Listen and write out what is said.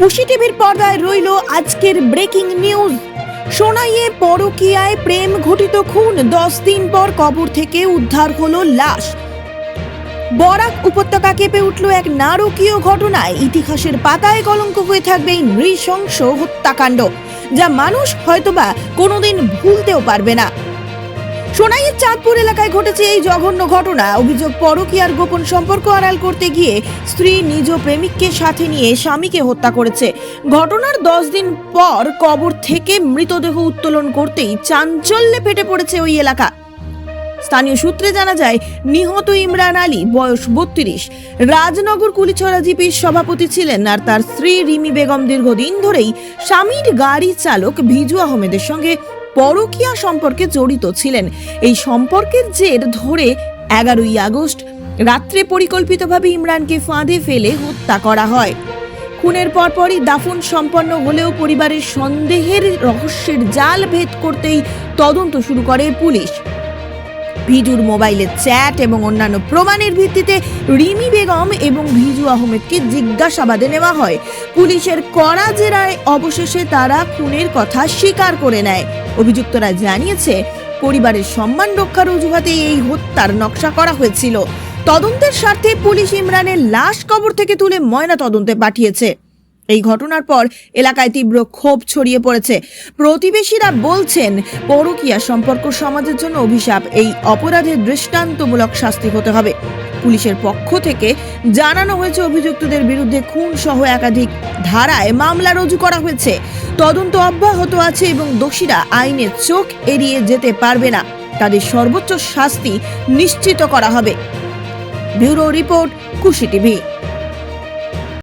কুশি টিভির পর্দায় রইল আজকের ব্রেকিং নিউজ। সোনাইয়ে পরকীয়ায় প্রেম ঘটিত খুন, দশ দিন পর কবর থেকে উদ্ধার হলো লাশ। বরাক উপত্যকা কেঁপে উঠল এক নারকীয় ঘটনায়। ইতিহাসের পাতায় কলঙ্ক হয়ে থাকবে এই নৃশংস হত্যাকাণ্ড, যা মানুষ হয়তোবা কোনোদিন ভুলতেও পারবে না। সোনাইয়ের চাঁদপুর এলাকায় ঘটেছে এই জঘন্য ঘটনা। অভিযোগ, পরকীয়ার গোপন সম্পর্ক আড়াল করতে গিয়ে স্ত্রী নিজ প্রেমিককে সাথে নিয়ে স্বামীকে হত্যা করেছে। ঘটনার দশ দিন পর কবর থেকে মৃতদেহ উত্তোলন করতেই চাঞ্চল্যে ফেটে পড়েছে ওই এলাকা। স্থানীয় সূত্রে জানা যায়, নিহত ইমরান আলী বয়স বত্রিশ। রাজনগর কুলিছড়া জিপির সভাপতি ছিলেন আর তার স্ত্রী রিমি বেগম দীর্ঘদিন ধরেই স্বামীর গাড়ি চালক ভিজু আহমেদের সঙ্গে পরকীয়া সম্পর্কে জড়িত ছিলেন। এই সম্পর্কের জের ধরে এগারোই আগস্ট রাত্রে পরিকল্পিতভাবে ইমরানকে ফাঁদে ফেলে হত্যা করা হয়। খুনের পরপরই দাফন সম্পন্ন হলেও পরিবারের সন্দেহের রহস্যের জাল ভেদ করতেই তদন্ত শুরু করে পুলিশ। ভিজুর মোবাইলের চ্যাট এবং অন্যান্য প্রমাণের ভিত্তিতে রিমি বেগম এবং ভিজু আহমেদকে জিজ্ঞাসাবাদে নেওয়া হয়। পুলিশের কড়া জেরায় অবশেষে তারা খুনের কথা স্বীকার করে নেয়। অভিযুক্তরা জানিয়েছে, পরিবারের সম্মান রক্ষার অজুহাতে এই হত্যার নকশা করা হয়েছিল। তদন্তের স্বার্থে পুলিশ ইমরানের লাশ কবর থেকে তুলে ময়না তদন্তে পাঠিয়েছে। এই ঘটনার পর এলাকায় তীব্র ক্ষোভ ছড়িয়ে পড়েছে। প্রতিবেশীরা বলছেন, পরকীয়া সম্পর্ক সমাজের জন্য অভিশাপ, এই অপরাধের দৃষ্টান্তমূলক শাস্তি হতে হবে। পুলিশের পক্ষ থেকে জানানো হয়েছে অভিযুক্তদের বিরুদ্ধে খুন সহ একাধিক ধারায় মামলা রুজু করা হয়েছে। তদন্ত অব্যাহত আছে এবং দোষীরা আইনের চোখ এড়িয়ে যেতে পারবে না। তাদের সর্বোচ্চ শাস্তি নিশ্চিত করা হবে। Bureau report Khushi TV.